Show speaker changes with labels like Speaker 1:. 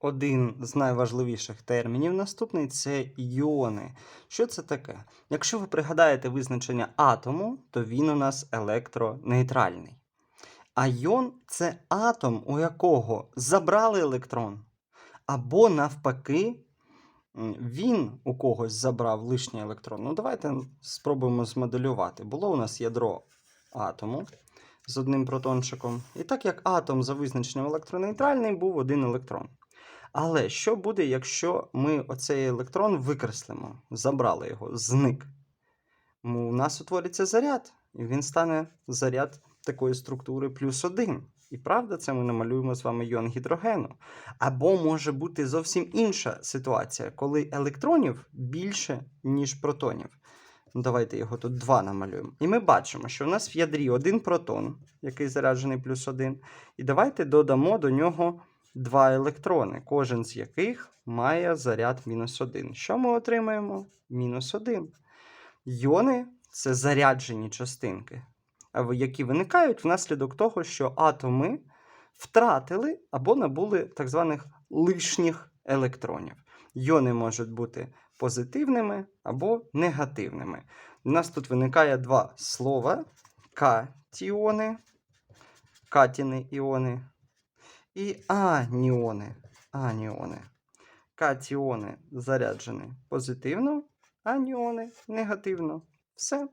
Speaker 1: один з найважливіших термінів. Наступний це іони. Що це таке? Якщо ви пригадаєте визначення атому, то він у нас електронейтральний. А йон це атом, у якого забрали електрон, або навпаки, він у когось забрав лишній електрон. Ну, давайте спробуємо змоделювати. Було у нас ядро атому з одним протончиком. І так як атом за визначенням електронейтральний, був один електрон. Але що буде, якщо ми оцей електрон викреслимо, забрали його, зник? У нас утвориться заряд, і він стане заряд такої структури плюс один. І правда, це ми намалюємо з вами йон гідрогену. Або може бути зовсім інша ситуація, коли електронів більше, ніж протонів. Ну, давайте його тут два намалюємо. І ми бачимо, що в нас в ядрі один протон, який заряджений плюс один. І давайте додамо до нього два електрони, кожен з яких має заряд мінус один. Що ми отримаємо? Мінус один. Йони це заряджені частинки, які виникають внаслідок того, що атоми втратили або набули так званих лишніх електронів. Йони можуть бути позитивними або негативними. У нас тут виникає два слова: катіони, катіни іони і аніони. аніони. Катіони заряджені позитивно, аніони негативно. Все.